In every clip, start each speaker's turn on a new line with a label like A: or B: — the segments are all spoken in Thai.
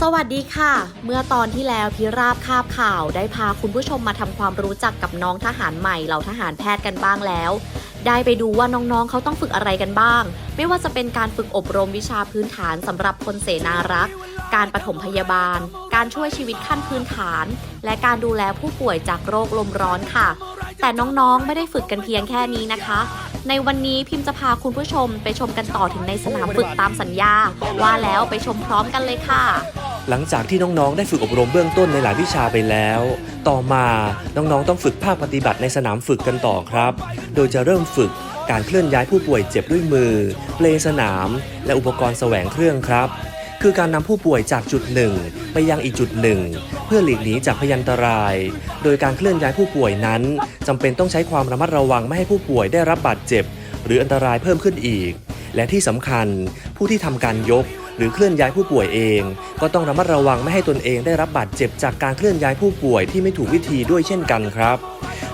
A: สวัสดีค่ะ เมื่อตอนที่แล้วพิราบคาบข่าวได้พาคุณผู้ชมมาทำความรู้จักกับน้องทหารใหม่เหล่าทหารแพทย์กันบ้างแล้ว ได้ไปดูว่าน้องๆเขาต้องฝึกอะไรกันบ้าง ไม่ว่าจะเป็นการฝึกอบรมวิชาพื้นฐานสำหรับคนเสนารักษ์การปฐมพยาบาล การช่วยชีวิตขั้นพื้นฐาน และการดูแลผู้ป่วยจากโรคลมร้อนค่ะ แต่น้องๆไม่ได้ฝึกกันเพียงแค่นี้นะคะ ในวันนี้พิมพ์จะพาคุณผู้ชมไปชมกันต่อถึงในสนามฝึกตามสัญญา ว่าแล้วไปชมพร้อมกันเลยค่ะ
B: หลังจากที่น้องๆ ได้ฝึกอบรมเบื้องต้นในหลายวิชาไปแล้ว ต่อมาน้องๆ ต้องฝึกภาคปฏิบัติในสนามฝึกกันต่อครับ โดยจะเริ่มฝึกการเคลื่อนย้ายผู้ป่วยเจ็บด้วยมือเปลสนาม และอุปกรณ์แสวงเครื่องครับ คือการนำผู้ป่วยจากจุดหนึ่งไปยังอีกจุดหนึ่งเพื่อหลีกหนีจากพยันตราย โดยการเคลื่อนย้ายผู้ป่วยนั้นจำเป็นต้องใช้ความระมัดระวังไม่ให้ผู้ป่วยได้รับบาดเจ็บ หรืออันตรายเพิ่มขึ้นอีก และที่สำคัญผู้ที่ทำการยก หรือเคลื่อนย้ายผู้ป่วยเอง ก็ต้องระมัดระวังไม่ให้ตนเองได้รับบาดเจ็บจากการเคลื่อนย้ายผู้ป่วยที่ไม่ถูกวิธีด้วยเช่นกันครับ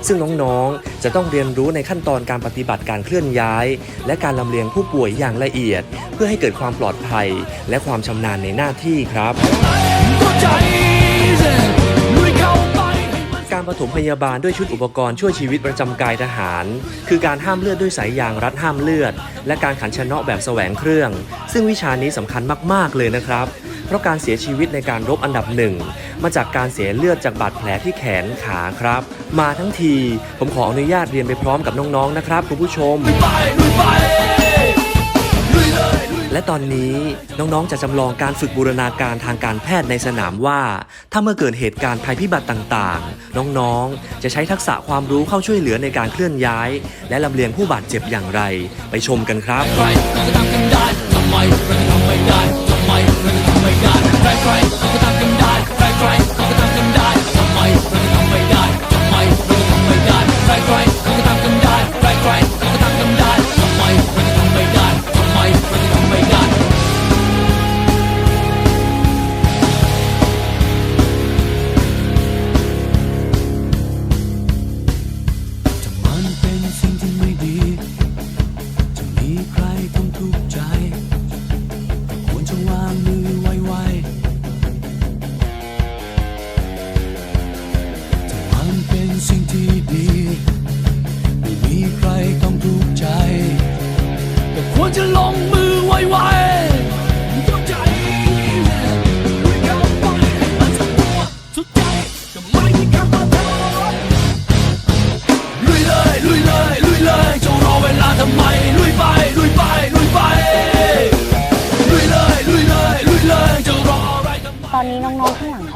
B: ซึ่งน้องๆ จะต้องเรียนรู้ในขั้นตอนการปฏิบัติการเคลื่อนย้าย และการลำเลียงผู้ป่วยอย่างละเอียด เพื่อให้เกิดความปลอดภัย และความชำนาญในหน้าที่ครับ ปฐมพยาบาลด้วยชุดอุปกรณ์ช่วยชีวิตประจำกายทหาร คือการห้ามเลือดด้วยสายยางรัดห้ามเลือด และการขันชนะแบบแสวงเครื่อง ซึ่งวิชานี้สำคัญมาก ๆ เลยนะครับ เพราะการเสียชีวิตในการรบอันดับหนึ่งมาจากการเสียเลือดจากบาดแผลที่แขนขาครับ มาทั้งที ผมขออนุญาตเรียนไปพร้อมกับน้อง ๆ นะครับคุณผู้ชม และตอนนี้น้องๆจะจำลองการฝึกบูรณาการทางการแพทย์ในสนามว่า ถ้าเมื่อเกิดเหตุการณ์ภัยพิบัติต่างๆ น้องๆ จะใช้ทักษะความรู้เข้าช่วยเหลือในการเคลื่อนย้าย และลำเลียงผู้บาดเจ็บอย่างไร ไปชมกันครับ
C: ถ้า ค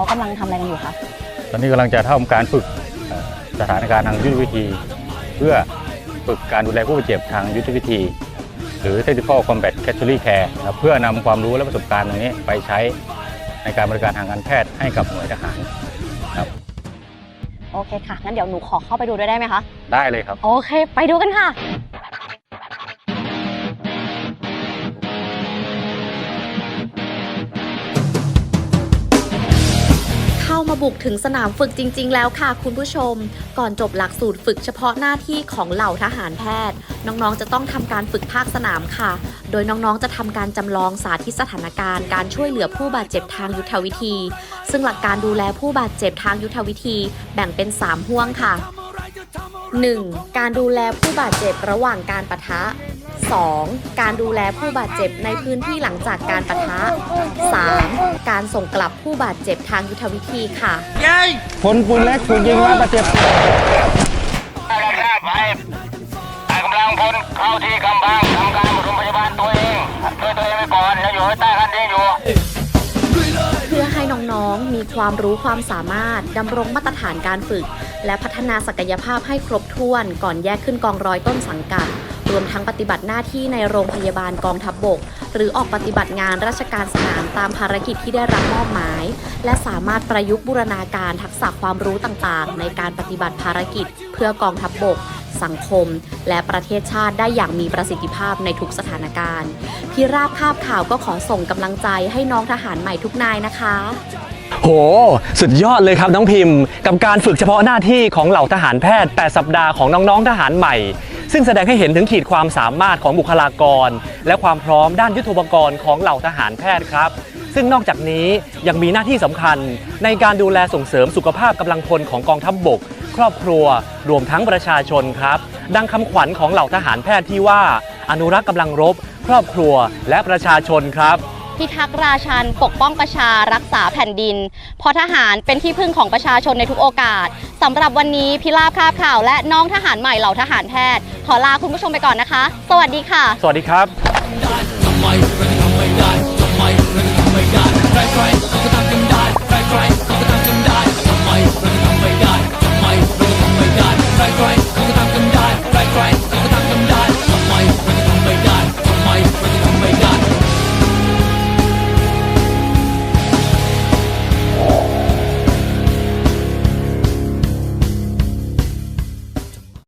C: เขา
D: กำลังทำอะไรกันอยู่คะ
E: ตอนนี้กำลังจะทำการฝึกเอ่อสถานการณ์ทางยุทธวิธี เพื่อฝึกการดูแลผู้บาดเจ็บทางยุทธวิธี หรือ Tactical Combat Casualty Care นะครับเพื่อนำความรู้และประสบการณ์ตรงนี้ไปใช้ในการบริการทางการแพทย์ให้กับหน่วยทหารครับ
D: โอเคค่ะงั้นเดี๋ยวหนูขอเข้าไปดูด้วยได้ไหมคะ
E: ได้เลยครับ
D: โอเค ไปดูกันค่ะ
A: มาบุกถึงสนามฝึกจริง ๆ แล้วค่ะคุณผู้ชม ก่อนจบหลักสูตรฝึกเฉพาะหน้าที่ของเหล่าทหารแพทย์ น้องๆจะต้องทำการฝึกภาคสนามค่ะ โดยน้องๆจะทำการจำลองสาธิตสถานการณ์การช่วยเหลือผู้บาดเจ็บทางยุทธวิธี ซึ่งหลักการดูแลผู้บาดเจ็บทางยุทธวิธี แบ่งเป็น 3 ห่วงค่ะ 1. การดูแลผู้บาดเจ็บระหว่างการปะทะ 2. การดูแลผู้บาดเจ็บในพื้นที่หลังจากการปะทะ 3. การส่งกลับผู้บาดเจ็บทางยุทธวิธีค่ะ
E: พลปืนเล็กถูกยิงมาบาดเจ็บ
F: ได้รับทราบไปแต่กำลังพลเข้าที่กำบังทำการปฐมพยาบาลตัวเองช่วยตัวเองไว้ก่อนยังอยู่ใต้คันนี้อยู่
A: เพื่อให้น้องๆ มีความรู้ความสามารถ ดำรงมาตรฐานการฝึก และพัฒนาศักยภาพให้ครบถ้วนก่อนแยกขึ้นกองร้อยต้นสังกัด รวมทั้งปฏิบัติหน้าที่ในโรงพยาบาลกองทัพบบก หรือออกปฏิบัติงานราชการสนามตามภารกิจที่ได้รับมอบหมาย และสามารถประยุกต์บูรณาการทักษะความรู้ต่างๆ ในการปฏิบัติภารกิจ เพื่อกองทัพบบกสังคม และประเทศชาติได้อย่างมีประสิทธิภาพในทุกสถานการณ์พี่ราบคาบข่าวก็ขอส่งกำลังใจให้น้องทหารใหม่ทุกนายนะคะ
G: โห สุดยอดเลยครับน้องพิมพ์ กับการฝึกเฉพาะหน้าที่ของเหล่าทหารแพทย์ 8 สัปดาห์ของน้องๆทหารใหม่ ซึ่งแสดงให้เห็นถึงขีดความสามารถของบุคลากร และความพร้อมด้านยุทโธปกรณ์ของเหล่าทหารแพทย์ครับ ซึ่งนอกจากนี้ยังมีหน้าที่สำคัญในการดูแลส่งเสริมสุขภาพกำลังพลของกองทัพบบก ครอบครัว รวมทั้งประชาชนครับ ดังคำขวัญของเหล่าทหารแพทย์ที่ว่า อนุรักษ์กำลังรบ ครอบครัวและประชาชนครับ
D: พิทักษ์ราชันปกป้องประชารักษาแผ่นดิน เพราะทหารเป็นที่พึ่งของประชาชนในทุกโอกาส สำหรับวันนี้พิราบคาบข่าว และน้องทหารใหม่เหล่าทหารแพทย์ ขอลาคุณผู้ชมไปก่อนนะคะ สวัสดีค่ะ
G: สวัสดีครับ